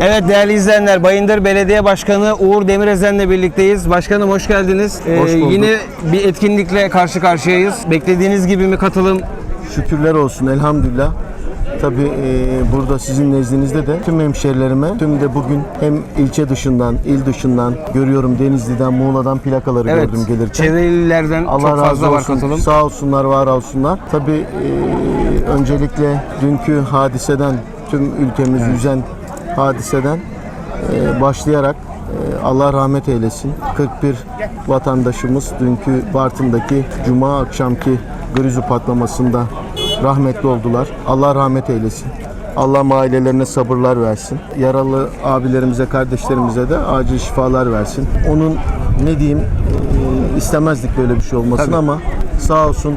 Evet değerli izleyenler Bayındır Belediye Başkanı Uğur Demirezen'le birlikteyiz. Başkanım hoş geldiniz. Ee, Hoş bulduk. yine bir etkinlikle karşı karşıyayız. Beklediğiniz gibi mi katılım? Şükürler olsun elhamdülillah. Tabii e, burada sizin nezdinizde de tüm hemşerilerime, tüm de bugün hem ilçe dışından, il dışından görüyorum Denizli'den, Muğla'dan plakaları Evet. gördüm gelirken. Çevre illerden Allah çok razı fazla var olsun. katılım. Sağ olsunlar, var olsunlar. Tabii e, öncelikle dünkü hadiseden, tüm ülkemizi üzen hadiseden e, başlayarak e, Allah rahmet eylesin. 41 vatandaşımız dünkü Bartın'daki Cuma akşamki grizu patlamasında rahmetli oldular. Allah rahmet eylesin. Allah ailelerine sabırlar versin. Yaralı abilerimize, kardeşlerimize de acil şifalar versin. Onun ne diyeyim e, istemezdik böyle bir şey olmasın Tabii. ama sağ olsun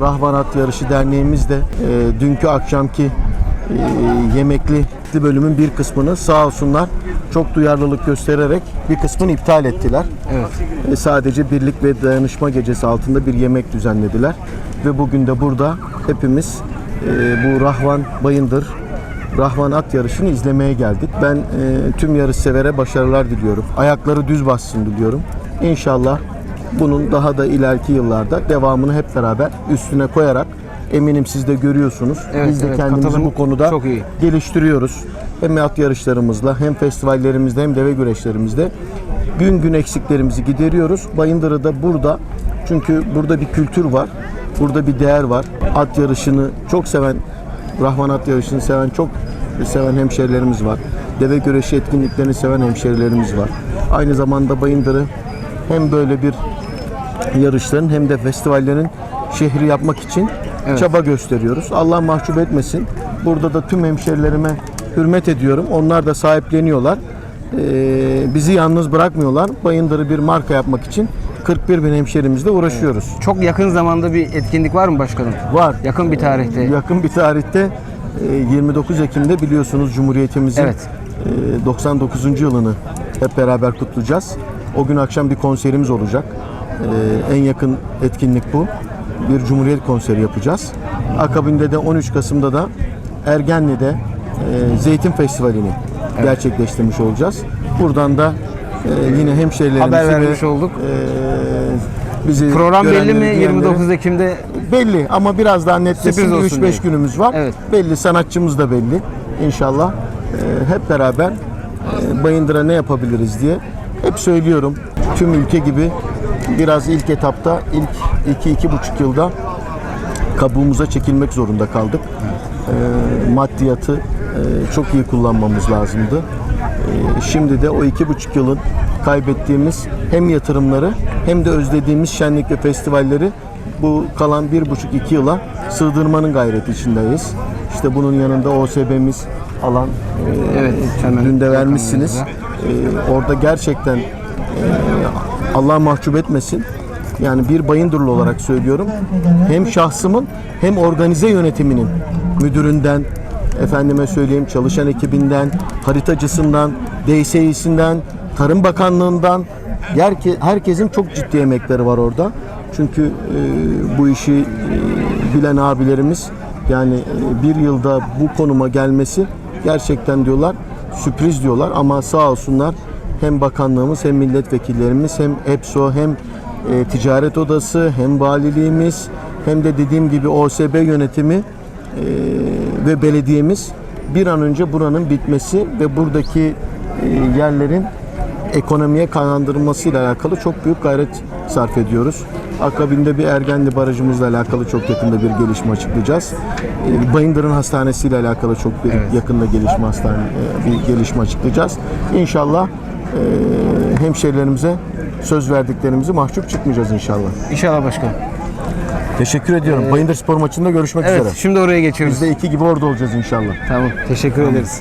Rahvanat Yarışı Derneğimiz de e, dünkü akşamki e, yemekli bölümün bir kısmını sağ olsunlar çok duyarlılık göstererek bir kısmını iptal ettiler. Evet. E, sadece birlik ve dayanışma gecesi altında bir yemek düzenlediler. Ve bugün de burada hepimiz e, bu Rahvan Bayındır Rahvan at yarışını izlemeye geldik. Ben e, tüm yarış severe başarılar diliyorum. Ayakları düz bassın diliyorum. İnşallah bunun daha da ileriki yıllarda devamını hep beraber üstüne koyarak eminim siz de görüyorsunuz. Evet, Biz de evet, kendimizi bu konuda çok iyi. geliştiriyoruz. Hem at yarışlarımızla hem festivallerimizde hem deve güreşlerimizde gün gün eksiklerimizi gideriyoruz. Bayındır'ı da burada çünkü burada bir kültür var. Burada bir değer var. At yarışını çok seven, Rahman at yarışını seven çok seven hemşerilerimiz var. Deve güreşi etkinliklerini seven hemşerilerimiz var. Aynı zamanda Bayındır'ı hem böyle bir yarışların hem de festivallerin şehri yapmak için çaba gösteriyoruz. Allah mahcup etmesin. Burada da tüm hemşerilerime hürmet ediyorum. Onlar da sahipleniyorlar. Ee, bizi yalnız bırakmıyorlar. Bayındır'ı bir marka yapmak için 41 bin hemşerimizle uğraşıyoruz. Çok yakın zamanda bir etkinlik var mı başkanım? Var. Yakın bir tarihte. Yakın bir tarihte e, 29 Ekim'de biliyorsunuz Cumhuriyetimizin Evet. e, 99. yılını hep beraber kutlayacağız. O gün akşam bir konserimiz olacak. E, En yakın etkinlik bu. Bir Cumhuriyet konseri yapacağız. Akabinde de 13 Kasım'da da Ergenli'de e, Zeytin Festivali'ni gerçekleştirmiş olacağız. Buradan da e, yine hemşehrilerimizi Haber vermiş ve, olduk. e, bizi Program belli mi? duyanları- 29 Ekim'de Belli ama biraz daha olsun 3-5 diye. günümüz var. Evet. Belli sanatçımız da belli. İnşallah e, hep beraber e, Bayındır'a ne yapabiliriz diye hep söylüyorum. Tüm ülke gibi biraz ilk etapta ilk 2-2,5 yılda kabuğumuza çekilmek zorunda kaldık. E, maddiyatı e, çok iyi kullanmamız lazımdı. E, şimdi de o iki buçuk yılın kaybettiğimiz hem yatırımları hem de özlediğimiz şenlik ve festivalleri bu kalan bir buçuk iki yıla sığdırmanın gayreti içindeyiz. İşte bunun yanında OSB'miz alan e, Evet, hemen dün de vermişsiniz. E, orada gerçekten e, Allah mahcup etmesin. Yani bir Bayındırlı olarak söylüyorum. Hem şahsımın hem organize yönetiminin müdüründen, efendime söyleyeyim çalışan ekibinden, haritacısından, DSİ'sinden, Tarım Bakanlığından herke- herkesin çok ciddi emekleri var orada. Çünkü e, bu işi e, bilen abilerimiz yani e, bir yılda bu konuma gelmesi gerçekten diyorlar sürpriz diyorlar ama sağ olsunlar hem bakanlığımız hem milletvekillerimiz hem EPSO hem e, ticaret odası hem valiliğimiz hem de dediğim gibi OSB yönetimi e, ve belediyemiz bir an önce buranın bitmesi ve buradaki e, yerlerin ekonomiye kazandırılmasıyla alakalı çok büyük gayret sarf ediyoruz. Akabinde bir Ergenli barajımızla alakalı çok yakında bir gelişme açıklayacağız. E, Bayındır'ın hastanesiyle alakalı çok bir yakında gelişme hastane e, bir gelişme açıklayacağız. İnşallah e, hemşehrilerimize söz verdiklerimizi mahcup çıkmayacağız inşallah. İnşallah başkanım. Teşekkür ediyorum. Bayındır Spor maçında görüşmek Evet üzere. şimdi oraya geçiyoruz. Biz de iki gibi orada olacağız inşallah. Tamam teşekkür ederiz.